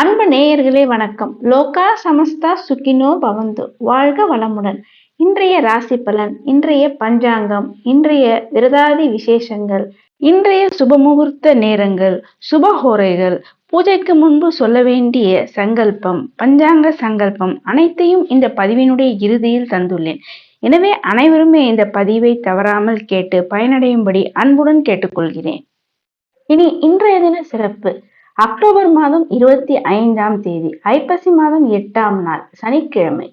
அன்பு நேயர்களே வணக்கம். லோகா சமஸ்தா சுகினோ பவந்து. வாழ்க வளமுடன். இன்றைய ராசி பலன் இன்றைய பஞ்சாங்கம் இன்றைய விரதாதி விசேஷங்கள் இன்றைய சுபமுகூர்த்த நேரங்கள் சுபஹோரைகள் பூஜைக்கு முன்பு சொல்ல வேண்டிய சங்கல்பம் பஞ்சாங்க சங்கல்பம் அனைத்தையும் இந்த பதிவினுடைய இறுதியில் தந்துள்ளேன். எனவே அனைவருமே இந்த பதிவை தவறாமல் கேட்டு பயனடையும்படி அன்புடன் கேட்டுக்கொள்கிறேன். இனி இன்றைய தின சிறப்பு. அக்டோபர் மாதம் இருபத்தி ஐந்தாம் தேதி ஐப்பசி மாதம் எட்டாம் நாள் சனிக்கிழமை.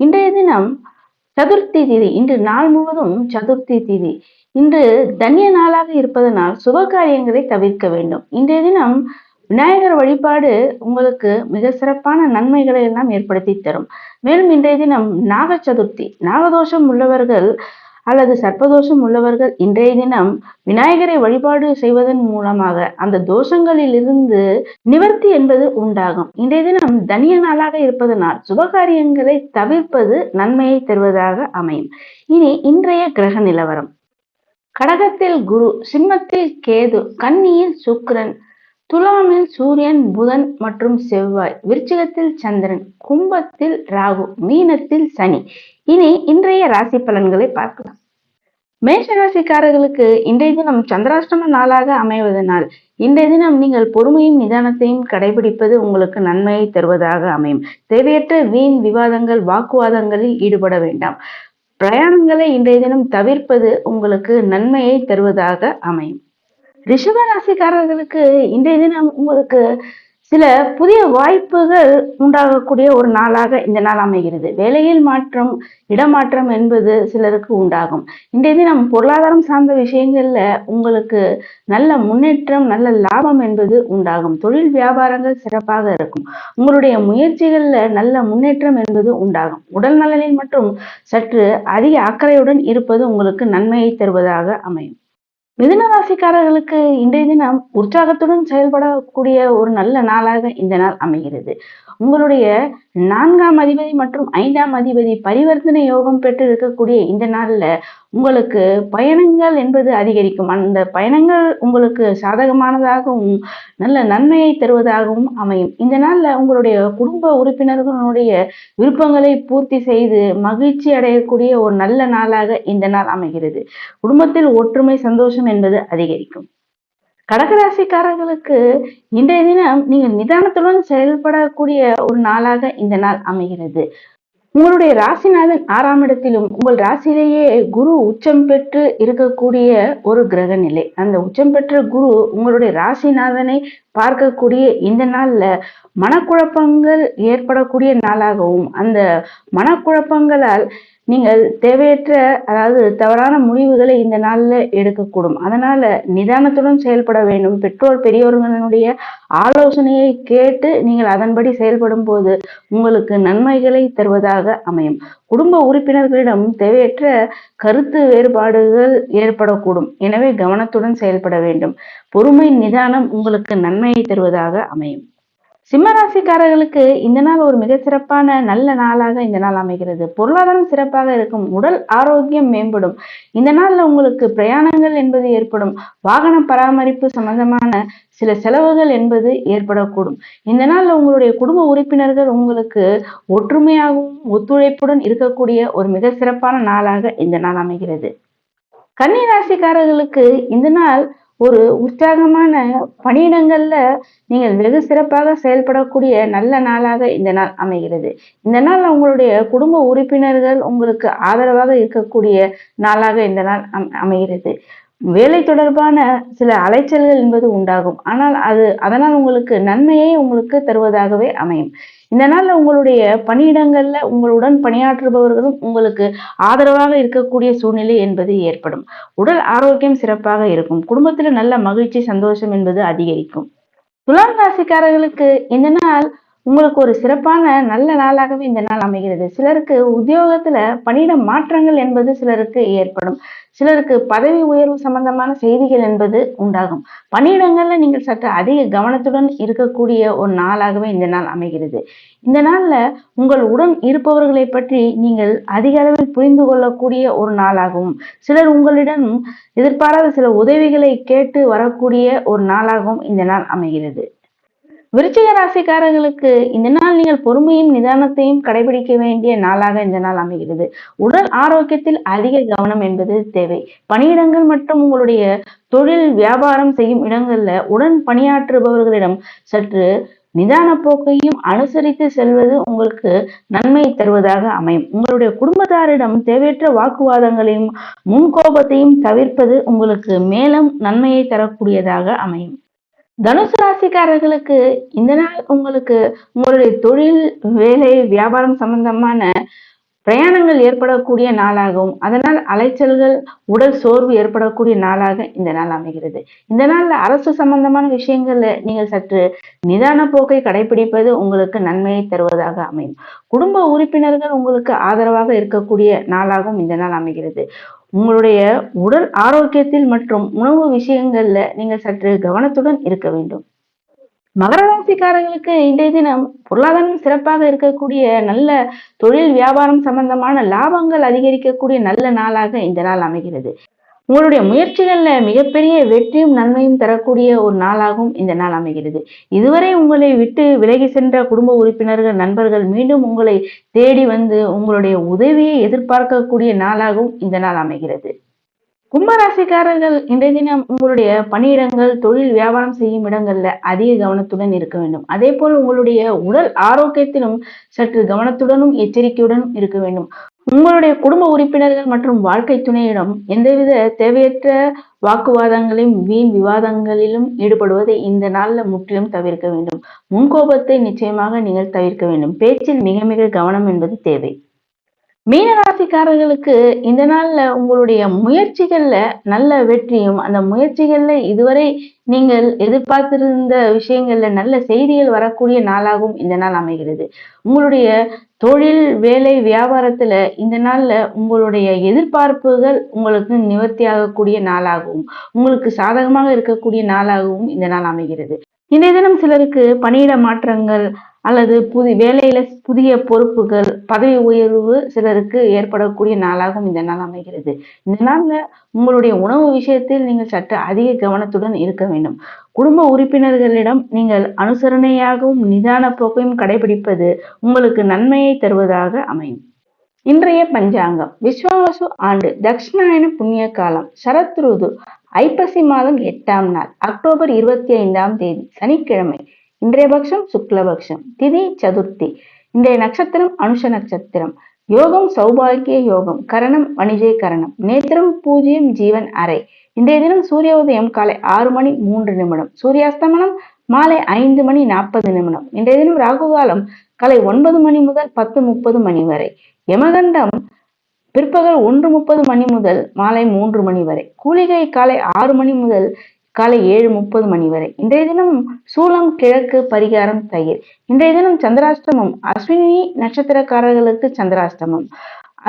இன்றைய தினம் சதுர்த்தி திதி இன்று நாள் முழுவதும் சதுர்த்தி திதி. இன்று தனிய நாளாக இருப்பதனால் சுப காரியங்களை தவிர்க்க வேண்டும். இன்றைய தினம் விநாயகர் வழிபாடு உங்களுக்கு மிக சிறப்பான நன்மைகளை எல்லாம் ஏற்படுத்தி தரும். மேலும் இன்றைய தினம் நாக சதுர்த்தி நாகதோஷம் உள்ளவர்கள் அல்லது சர்ப்பதோஷம் உள்ளவர்கள் இன்றைய தினம் விநாயகரை வழிபாடு செய்வதன் மூலமாக அந்த தோஷங்களில் இருந்து நிவர்த்தி என்பது உண்டாகும். இன்றைய தினம் தனிய நாளாக இருப்பதனால் சுபகாரியங்களை தவிர்ப்பது நன்மையை தருவதாக அமையும். இனி இன்றைய கிரக நிலவரம். கடகத்தில் குரு சிம்மத்தில் கேது கன்னியில் சுக்கிரன் துலாமில் சூரியன் புதன் மற்றும் செவ்வாய் விருச்சிகத்தில் சந்திரன் கும்பத்தில் ராகு மீனத்தில் சனி இனி இன்றைய ராசி பலன்களை பார்க்கலாம். மேஷ ராசிக்காரர்களுக்கு இன்றைய தினம் சந்திராஷ்டம நாளாக அமைவதனால் இன்றைய தினம் நீங்கள் பொறுமையும் நிதானத்தையும் கடைபிடிப்பது உங்களுக்கு நன்மையை தருவதாக அமையும். தேவையற்ற வீண் விவாதங்கள் வாக்குவாதங்களில் ஈடுபட வேண்டாம். பிரயாணங்களை இன்றைய தினம் தவிர்ப்பது உங்களுக்கு நன்மையை தருவதாக அமையும். ரிஷப ராசிக்காரர்களுக்கு இன்றைய தினம் உங்களுக்கு சில புதிய வாய்ப்புகள் உண்டாகக்கூடிய ஒரு நாளாக இந்த நாள் அமைகிறது. வேலையில் மாற்றம் இடமாற்றம் என்பது சிலருக்கு உண்டாகும். இன்றைய தினம் பொருளாதாரம் சார்ந்த விஷயங்கள்ல உங்களுக்கு நல்ல முன்னேற்றம் நல்ல லாபம் என்பது உண்டாகும். தொழில் வியாபாரங்கள் சிறப்பாக இருக்கும். உங்களுடைய முயற்சிகள்ல நல்ல முன்னேற்றம் என்பது உண்டாகும். உடல் நலனில் மற்றும் சற்று அதிக அக்கறையுடன் இருப்பது உங்களுக்கு நன்மையை தருவதாக அமையும். மிதுன ராசிக்காரர்களுக்கு இன்றைய தினம் உற்சாகத்துடன் செயல்படக்கூடிய ஒரு நல்ல நாளாக இந்த நாள் அமைகிறது. உங்களுடைய நான்காம் அதிபதி மற்றும் ஐந்தாம் அதிபதி பரிவர்த்தனை யோகம் பெற்று இருக்கக்கூடிய இந்த நாள்ல உங்களுக்கு பயணங்கள் என்பது அதிகரிக்கும். அந்த பயணங்கள் உங்களுக்கு சாதகமானதாகவும் நல்ல நன்மையை தருவதாகவும் அமையும். இந்த நாள்ல உங்களுடைய குடும்ப உறுப்பினர்களுடைய விருப்பங்களை பூர்த்தி செய்து மகிழ்ச்சி அடையக்கூடிய ஒரு நல்ல நாளாக இந்த நாள் அமைகிறது. குடும்பத்தில் ஒற்றுமை சந்தோஷம் என்பது அதிகரிக்கும். கடகராசிக்காரர்களுக்கு இன்றைய தினம் நீங்கள் நிதானத்துடன் செயல்படக்கூடிய ஒரு நாளாக இந்த நாள் அமைகிறது. உங்களுடைய ராசிநாதன் ஆறாம் இடத்திலும் உங்கள் ராசியிலேயே குரு உச்சம் பெற்று இருக்கக்கூடிய ஒரு கிரக நிலை அந்த உச்சம் பெற்ற குரு உங்களுடைய ராசிநாதனை பார்க்கக்கூடிய இந்த நாள்ல மனக்குழப்பங்கள் ஏற்படக்கூடிய நாளாகவும் அந்த மனக்குழப்பங்களால் நீங்கள் தேவையற்ற அதாவது தவறான முடிவுகளை இந்த நாளில் எடுக்கக்கூடும். அதனால நிதானத்துடன் செயல்பட வேண்டும். பெற்றோர் பெரியோர்களினுடைய ஆலோசனையை கேட்டு நீங்கள் அதன்படி செயல்படும் போது உங்களுக்கு நன்மைகளை தருவதாக அமையும். குடும்ப உறுப்பினர்களிடம் தேவையற்ற கருத்து வேறுபாடுகள் ஏற்படக்கூடும். எனவே கவனத்துடன் செயல்பட வேண்டும். பொறுமை நிதானம் உங்களுக்கு நன்மையை தருவதாக அமையும். சிம்மராசிக்காரர்களுக்கு இந்த நாள் ஒரு மிக சிறப்பான நல்ல நாளாக இந்த நாள் அமைகிறது. பொருளாதாரம் சிறப்பாக இருக்கும். உடல் ஆரோக்கியம் மேம்படும். இந்த நாளில் உங்களுக்கு பிரயாணங்கள் என்பது ஏற்படும். வாகன பராமரிப்பு சம்பந்தமான சில செலவுகள் என்பது ஏற்படக்கூடும். இந்த நாளில் உங்களுடைய குடும்ப உறுப்பினர்கள் உங்களுக்கு ஒற்றுமையாகவும் ஒத்துழைப்புடன் இருக்கக்கூடிய ஒரு மிக சிறப்பான நாளாக இந்த நாள் அமைகிறது. கன்னி ராசிக்காரர்களுக்கு இந்த நாள் ஒரு உற்சாகமான பணியிடங்கள்ல நீங்கள் வெகு சிறப்பாக செயல்படக்கூடிய நல்ல நாளாக இந்த நாள் அமைகிறது. இந்த நாள் உங்களுடைய குடும்ப உறுப்பினர்கள் உங்களுக்கு ஆதரவாக இருக்கக்கூடிய நாளாக இந்த நாள் அமைகிறது. வேலை தொடர்பான சில அலைச்சல்கள் என்பது உண்டாகும். ஆனால் அது அதனால் உங்களுக்கு நன்மையை உங்களுக்கு தருவதாகவே அமையும். இந்த நாளில் உங்களுடைய பணியிடங்கள்ல உங்களுடன் பணியாற்றுபவர்களும் உங்களுக்கு ஆதரவாக இருக்கக்கூடிய சூழ்நிலை என்பது ஏற்படும். உடல் ஆரோக்கியம் சிறப்பாக இருக்கும். குடும்பத்துல நல்ல மகிழ்ச்சி சந்தோஷம் என்பது அதிகரிக்கும். துலாம் ராசிக்காரர்களுக்கு இந்த நாள் உங்களுக்கு ஒரு சிறப்பான நல்ல நாளாகவே இந்த நாள் அமைகிறது. சிலருக்கு உத்தியோகத்துல பணியிட மாற்றங்கள் என்பது சிலருக்கு ஏற்படும். சிலருக்கு பதவி உயர்வு சம்பந்தமான செய்திகள் என்பது உண்டாகும். பணியிடங்கள்ல நீங்கள் சற்று அதிக கவனத்துடன் இருக்கக்கூடிய ஒரு நாளாகவே இந்த நாள் அமைகிறது. இந்த நாள்ல உங்கள் உடன் இருப்பவர்களை பற்றி நீங்கள் அதிக அளவில் புரிந்து கொள்ளக்கூடிய ஒரு நாளாகவும் சிலர் உங்களிடம் எதிர்பாராத சில உதவிகளை கேட்டு வரக்கூடிய ஒரு நாளாகவும் இந்த நாள் அமைகிறது. விருச்சிக ராசிக்காரர்களுக்கு இந்த நாள் நீங்கள் பொறுமையும் நிதானத்தையும் கடைபிடிக்க வேண்டிய நாளாக இந்த நாள் அமைகிறது. உடல் ஆரோக்கியத்தில் அதிக கவனம் என்பது தேவை. பணியிடங்கள் மற்றும் உங்களுடைய தொழில் வியாபாரம் செய்யும் இடங்கள்ல உடன் பணியாற்றுபவர்களிடம் சற்று நிதான போக்கையும் அனுசரித்து செல்வது உங்களுக்கு நன்மை தருவதாக அமையும். உங்களுடைய குடும்பத்தாரிடம் தேவையற்ற வாக்குவாதங்களையும் முன்கோபத்தையும் தவிர்ப்பது உங்களுக்கு மேலும் நன்மையை தரக்கூடியதாக அமையும். தனுசு ராசிக்காரர்களுக்கு இந்த நாள் உங்களுக்கு உங்களுடைய தொழில் வேலை வியாபாரம் சம்பந்தமான பிரயாணங்கள் ஏற்படக்கூடிய நாளாகவும் அதனால் அலைச்சல்கள் உடல் சோர்வு ஏற்படக்கூடிய நாளாக இந்த நாள் அமைகிறது. இந்த நாள்ல அரசு சம்பந்தமான விஷயங்கள்ல நீங்கள் சற்று நிதான போக்கை கடைபிடிப்பது உங்களுக்கு நன்மையை தருவதாக அமையும். குடும்ப உறுப்பினர்கள் உங்களுக்கு ஆதரவாக இருக்கக்கூடிய நாளாகவும் இந்த நாள் அமைகிறது. உங்களுடைய உடல் ஆரோக்கியத்தில் மற்றும் உணவு விஷயங்கள்ல நீங்கள் சற்று கவனத்துடன் இருக்க வேண்டும். மகர ராசிக்காரர்களுக்கு இன்றைய தினம் பொருளாதாரம் சிறப்பாக இருக்கக்கூடிய நல்ல தொழில் வியாபாரம் சம்பந்தமான லாபங்கள் அதிகரிக்கக்கூடிய நல்ல நாளாக இந்த நாள் அமைகிறது. உங்களுடைய முயற்சிகள்ல மிகப்பெரிய வெற்றியும் நன்மையும் தரக்கூடிய ஒரு நாளாகவும் இந்த நாள் அமைகிறது. இதுவரை உங்களை விட்டு விலகி சென்ற குடும்ப உறுப்பினர்கள் நண்பர்கள் மீண்டும் உங்களை தேடி வந்து உங்களுடைய உதவியை எதிர்பார்க்கக்கூடிய நாளாகவும் இந்த நாள் அமைகிறது. கும்பராசிக்காரர்கள் இன்றைய தினம் உங்களுடைய பணியிடங்கள் தொழில் வியாபாரம் செய்யும் இடங்கள்ல அதிக கவனத்துடன் இருக்க வேண்டும். அதே போல் உங்களுடைய உடல் ஆரோக்கியத்திலும் சற்று கவனத்துடனும் எச்சரிக்கையுடனும் இருக்க வேண்டும். உங்களுடைய குடும்ப உறுப்பினர்கள் மற்றும் வாழ்க்கை துணையிடம் எந்தவித தேவையற்ற வாக்குவாதங்களையும் வீண் விவாதங்களிலும் ஈடுபடுவதை இந்த நாள்ல முற்றிலும் தவிர்க்க வேண்டும். முன்கோபத்தை நிச்சயமாக நீங்கள் தவிர்க்க வேண்டும். பேச்சில் மிக மிக கவனம் என்பது தேவை. மீனராசிக்காரர்களுக்கு இந்த நாள்ல உங்களுடைய முயற்சிகள்ல நல்ல வெற்றியும் அந்த முயற்சிகள்ல இதுவரை நீங்கள் எதிர்பார்த்திருந்த விஷயங்கள்ல நல்ல செய்திகள் வரக்கூடிய நாளாகவும் இந்த நாள் அமைகிறது. உங்களுடைய தொழில் வேலை வியாபாரத்துல இந்த நாள்ல உங்களுடைய எதிர்பார்ப்புகள் உங்களுக்கு நிவர்த்தியாகக்கூடிய நாளாகவும் உங்களுக்கு சாதகமாக இருக்கக்கூடிய நாளாகவும் இந்த நாள் அமைகிறது. இன்றைய தினம் சிலருக்கு பணியிட மாற்றங்கள் அல்லது புதி வேலையில புதிய பொறுப்புகள் பதவி உயர்வு சிலருக்கு ஏற்படக்கூடிய நாளாகவும் இந்த நாள் அமைகிறது. இந்த நாள்ல உங்களுடைய உணவு விஷயத்தில் நீங்கள் சற்று அதிக கவனத்துடன் இருக்க வேண்டும். குடும்ப உறுப்பினர்களிடம் நீங்கள் அனுசரணையாகவும் நிதான போக்கையும் கடைபிடிப்பது உங்களுக்கு நன்மையை தருவதாக அமையும். இன்றைய பஞ்சாங்கம். விஸ்வாவசு ஆண்டு. தக்ஷிணாயன புண்ணிய காலம். சரத்ருது ஐப்பசி மாதம் எட்டாம் நாள் அக்டோபர் இருபத்தி ஐந்தாம் தேதி சனிக்கிழமை. இன்றைய பட்சம் சுக்லபக்ஷம் திதி சதுர்த்தி. இன்றைய நட்சத்திரம் அனுஷ நட்சத்திரம். யோகம் சௌபாகிய யோகம். கரணம் வணிஜே கரணம். நேத்திரம் பூஜ்யம் ஜீவன் அறை. இன்றைய தினம் சூரிய உதயம் காலை ஆறு மணி மூன்று நிமிடம். சூரியாஸ்தமனம் மாலை ஐந்து மணி நாற்பது நிமிடம். இன்றைய தினம் ராகு காலம் காலை ஒன்பது மணி முதல் பத்து முப்பது மணி வரை. யமகண்டம் பிற்பகல் ஒன்று முப்பது மணி முதல் மாலை மூன்று மணி வரை. கூலிகை காலை ஆறு மணி முதல் காலை ஏழு முப்பது மணி வரை. இன்றைய தினம் சூளம் கிழக்கு பரிகாரம் தயிர். இன்றைய தினம் சந்திராஷ்டமம். அஸ்வினி நட்சத்திரக்காரர்களுக்கு சந்திராஷ்டமம்.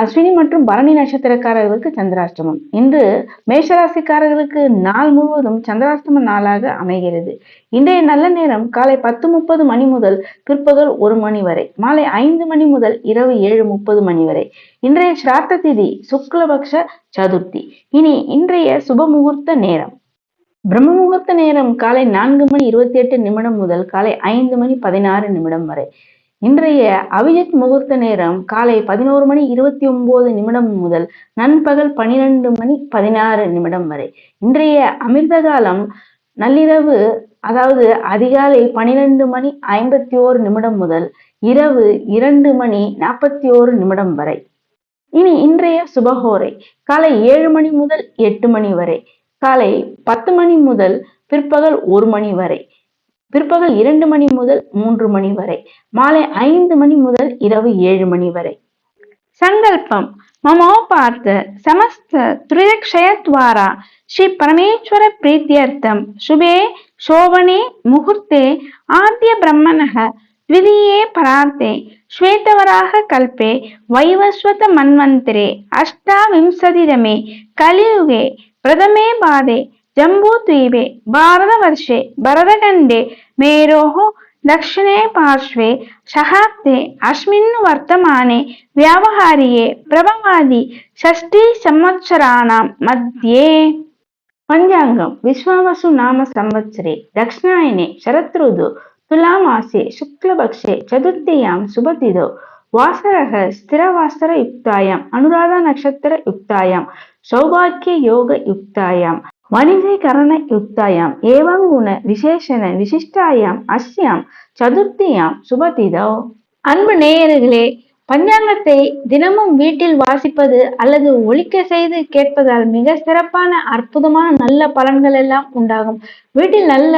அஸ்வினி மற்றும் பரணி நட்சத்திரக்காரர்களுக்கு சந்திராஷ்டமம். இன்று மேஷராசிக்காரர்களுக்கு நாள் முழுவதும் சந்திராஷ்டம நாளாக அமைகிறது. இன்றைய நல்ல நேரம் காலை பத்து முப்பது மணி முதல் பிற்பகல் ஒரு மணி வரை மாலை ஐந்து மணி முதல் இரவு ஏழு முப்பது மணி வரை. இன்றைய ஸ்ராத்த திதி சுக்லபக்ஷ சதுர்த்தி. இனி இன்றைய சுப முகூர்த்த நேரம். பிரம்ம முகூர்த்த நேரம் காலை நான்கு மணி இருபத்தி எட்டு நிமிடம் முதல் காலை ஐந்து மணி பதினாறு நிமிடம் வரை. இன்றைய அவிஜித் முகூர்த்த நேரம் காலை பதினோரு மணி இருபத்தி ஒன்பது நிமிடம் முதல் நண்பகல் பனிரெண்டு மணி பதினாறு நிமிடம் வரை. இன்றைய அமிர்த காலம் நள்ளிரவு அதாவது அதிகாலை பனிரெண்டு மணி ஐம்பத்தி ஓரு நிமிடம் முதல் இரவு இரண்டு மணி நாற்பத்தி ஓரு நிமிடம் வரை. இனி இன்றைய சுபகோரை காலை ஏழு மணி முதல் எட்டு மணி வரை காலை பத்து மணி முதல் பிற்பகல் ஒரு மணி வரை. பிற்பகல் இரண்டு மணி முதல் மூன்று மணி வரை மாலை ஐந்து மணி முதல் இரவு ஏழு மணி வரை சங்கல்பம் மமோபார்த்த சமஸ்த துரிதக்ஷயத்வாரா ஸ்ரீ பரமேஸ்வர பிரீத்தியர்த்தம் சுபே சோபனே முகூர்த்தே ஆத்திய பிரம்மணः द्वितीये परार्ते श्वेतवराह कल्पे वैवस्वत मन्वन्तरे अष्टाविंशतितमे कलियुगे प्रथमे पादे जम्बूद्वीपे भारतवर्षे भरतखण्डे मेरोः दक्षिणे पार्श्वे शहाब्दे अस्मिन् वर्तमाने व्यावहारिये प्रभवादि षष्टिसंवत्सराणां मध्ये पञ्चाङ्गं विश्वावसु नाम संवत्सरे दक्षिणायने शरदृतु तुलामासे शुक्लपक्षे चतुर्थ्यां सुभतिदौ वासरः स्थिरवासरयुक्तायाम् अनुराधानक्षत्रयुक्तायां सौभाग्ययोगयुक्तायां நட்சத்திர யுக்தாயாம் யுக்தாயாம் ஏவங்குண விசேஷன விசிஷ்டாயாம் அஸ்யாம் சதுர்த்தியாம் சுபதிதோ. அன்பு நேயர்களே பஞ்சாங்கத்தை தினமும் வீட்டில் வாசிப்பது அல்லது ஒழிக்க செய்து கேட்பதால் மிக சிறப்பான அற்புதமான நல்ல பலன்கள் எல்லாம் உண்டாகும். வீட்டில் நல்ல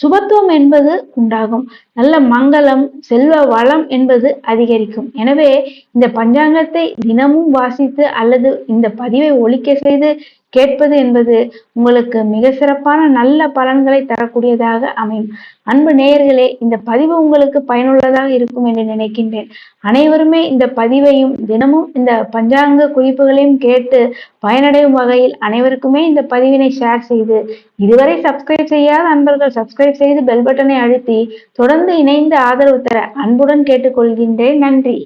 சுபத்துவம் என்பது உண்டாகும். நல்ல மங்களம் செல்வ வளம் என்பது அதிகரிக்கும். எனவே இந்த பஞ்சாங்கத்தை தினமும் வாசித்து அல்லது இந்த பதிவை ஒழிக்க செய்து கேட்பது என்பது உங்களுக்கு மிக சிறப்பான நல்ல பலன்களை தரக்கூடியதாக அமையும். அன்பு நேயர்களே இந்த பதிவு உங்களுக்கு பயனுள்ளதாக இருக்கும் என்று நினைக்கின்றேன். அனைவருமே இந்த பதிவையும் தினமும் இந்த பஞ்சாங்க குறிப்புகளையும் கேட்டு பயனடையும் வகையில் அனைவருக்குமே இந்த பதிவினை ஷேர் செய்து இதுவரை சப்ஸ்கிரைப் செய்யாத அன்பர்கள் சப்ஸ்கிரைப் செய்து பெல் பட்டனை அழுத்தி தொடர்ந்து இணைந்து ஆதரவு தர அன்புடன் கேட்டுக்கொள்கின்றேன். நன்றி.